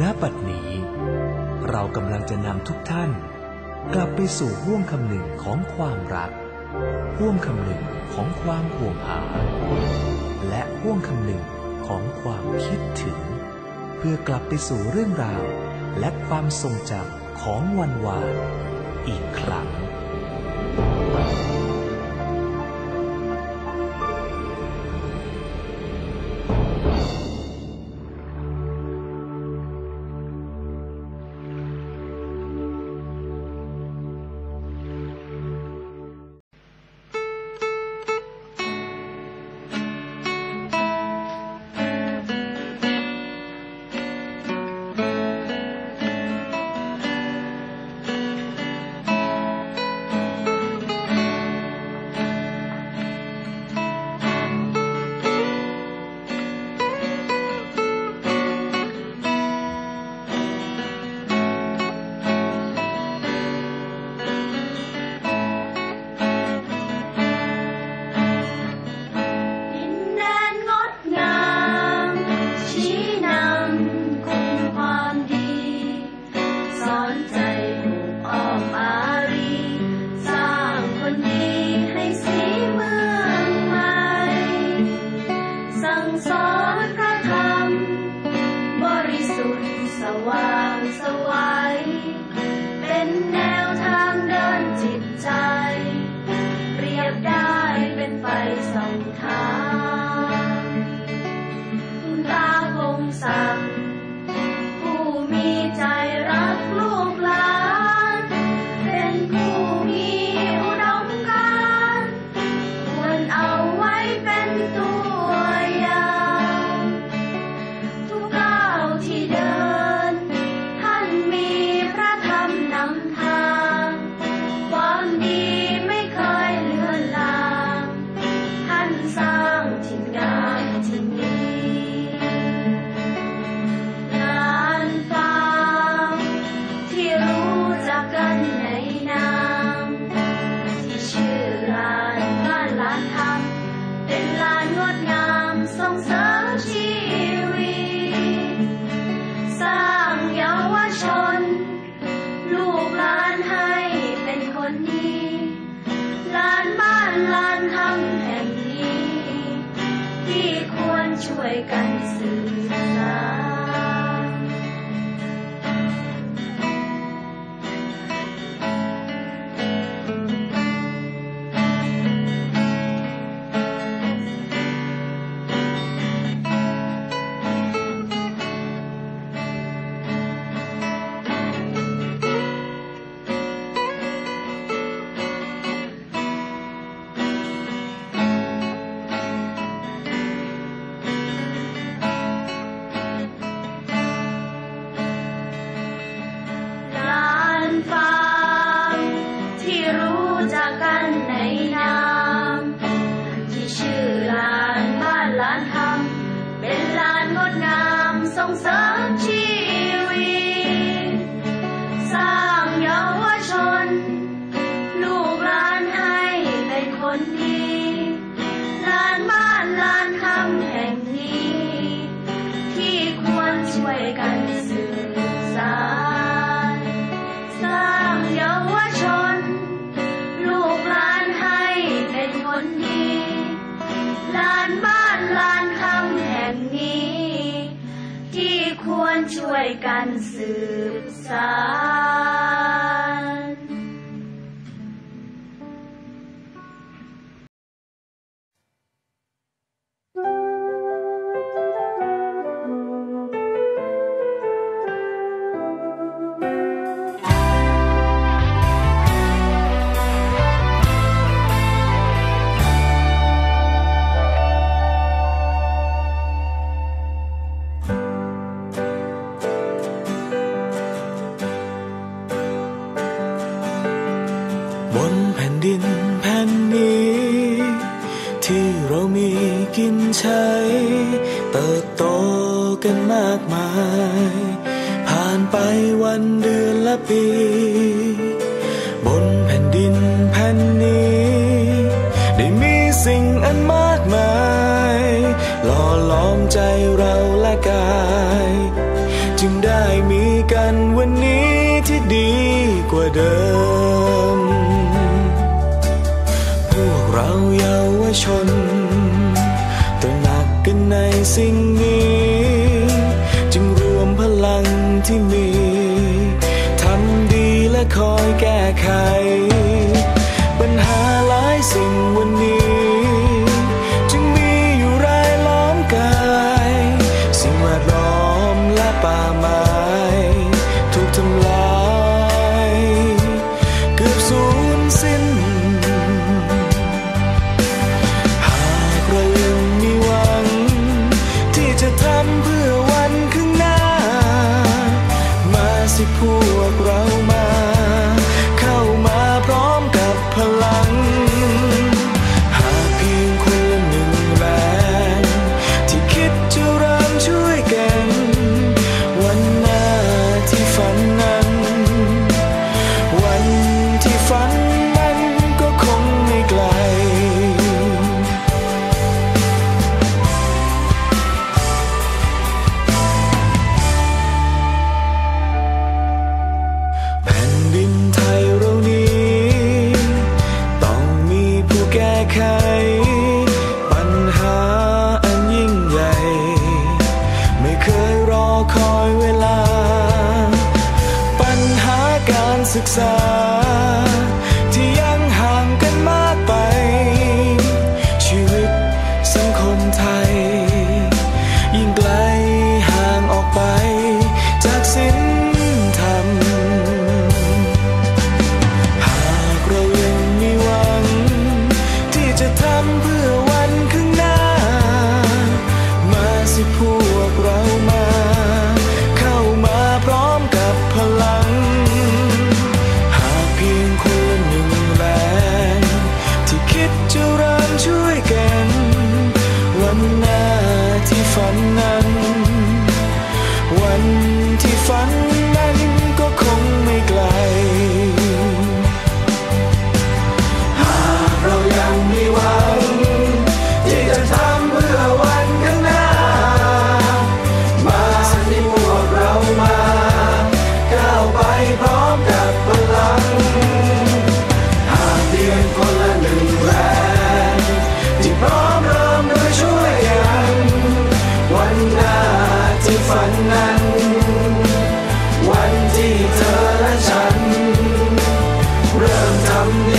ณบัดนี้ เรากำลังจะนำทุกท่าน กลับไปสู่ห่วงคำหนึ่งของความรัก ห่วงคำหนึ่งของความห่วงหา และห่วงคำหนึ่งของความคิดถึง เพื่อกลับไปสู่เรื่องราว และความทรงจำของวันวานอีกครั้ง ผู้มี ส่งเสริมชีวิต สร้างเยาวชน ลูกหลานให้เป็นคนดีลานบ้านลานทำแห่งนี้ ที่ควรช่วยกันสื่อสาร ช่วยกันสืบสาน กินใช้ เติบโตกันมากมาย ผ่านไปวันเดือนและปี บนแผ่นดินแผ่นนี้ ได้มีสิ่งอันมากมายหล่อล้อมใจเราและกาย จึงได้มีกันวันนี้ที่ดีกว่าเดิม พวกเราเยาวชน กั มา someday